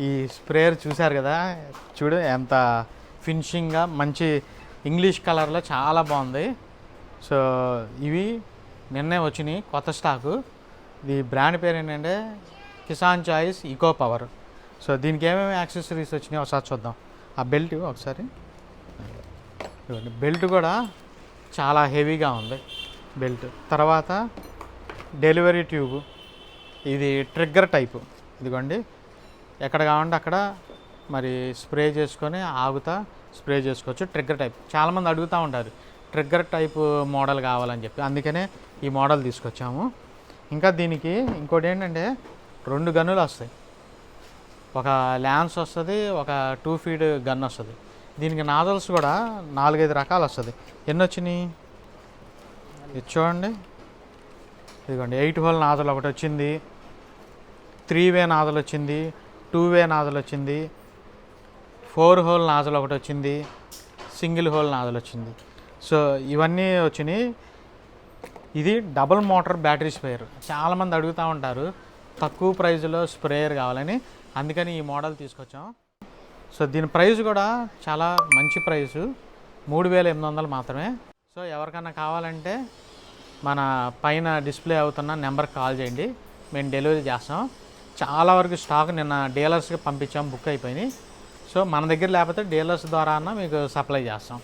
ఈ స్ప్రేయర్ చూశారు కదా? చూడు ఎంత ఫినిషింగ్గా మంచి ఇంగ్లీష్ కలర్లో చాలా బాగుంది. సో ఇవి నిన్నే వచ్చినాయి కొత్త స్టాకు. ఇది బ్రాండ్ పేరు ఏంటంటే Kisan choice eco power. So దీనికి ఏమేమి యాక్సెసరీస్ వచ్చినాయి ఒకసారి చూద్దాం. ఆ బెల్ట్ ఒకసారి. ఇదిగోండి బెల్ట్ కూడా చాలా హెవీగా ఉంది బెల్ట్. తర్వాత డెలివరీ ట్యూబ్. ఇది ట్రిగ్గర్ టైపు. ఇదిగోండి ఎక్కడ కావాలంటే అక్కడ మరి స్ప్రే చేసుకొని ఆగుతా స్ప్రే చేసుకోవచ్చు. Trigger type. చాలామంది అడుగుతూ ఉంటారు ట్రిగ్గర్ టైప్ మోడల్ కావాలని చెప్పి. అందుకనే ఈ మోడల్ తీసుకొచ్చాము. ఇంకా దీనికి ఇంకోటి ఏంటంటే రెండు గన్నులు వస్తాయి. ఒక ల్యాన్స్ వస్తుంది ఒక టూ ఫీట్ గన్ వస్తుంది. దీనికి నాజల్స్ కూడా నాలుగైదు రకాలు వస్తుంది. ఎన్ని వచ్చినాయి? ఇది చూడండి. ఇదిగోండి ఎయిట్ హోల్ నాజల్ ఒకటి వచ్చింది. త్రీ వే నాజల్ వచ్చింది. టూ వే నాజల్ వచ్చింది ఫోర్ హోల్ నాజల్ ఒకటి వచ్చింది సింగిల్ హోల్ నాజల్ వచ్చింది. సో ఇవన్నీ వచ్చినాయి. ఇది డబుల్ మోటార్ బ్యాటరీ స్ప్రేయర్. చాలామంది అడుగుతూ ఉంటారు తక్కువ ప్రైజ్లో స్ప్రేయర్ కావాలని. అందుకని ఈ మోడల్ తీసుకొచ్చాం. సో దీని ప్రైస్ కూడా చాలా మంచి ప్రైస్ మూడు వేల ఎనిమిది వందలు మాత్రమే. సో ఎవరికన్నా కావాలంటే మన పైన డిస్ప్లే అవుతున్న నెంబర్కి కాల్ చేయండి. మేము డెలివరీ చేస్తాం. చాలా వరకు స్టాక్ నిన్న డీలర్స్కి పంపించాం బుక్ అయిపోయినాయి. సో మన దగ్గర లేకపోతే డీలర్స్ ద్వారా మీకు సప్లై చేస్తాం.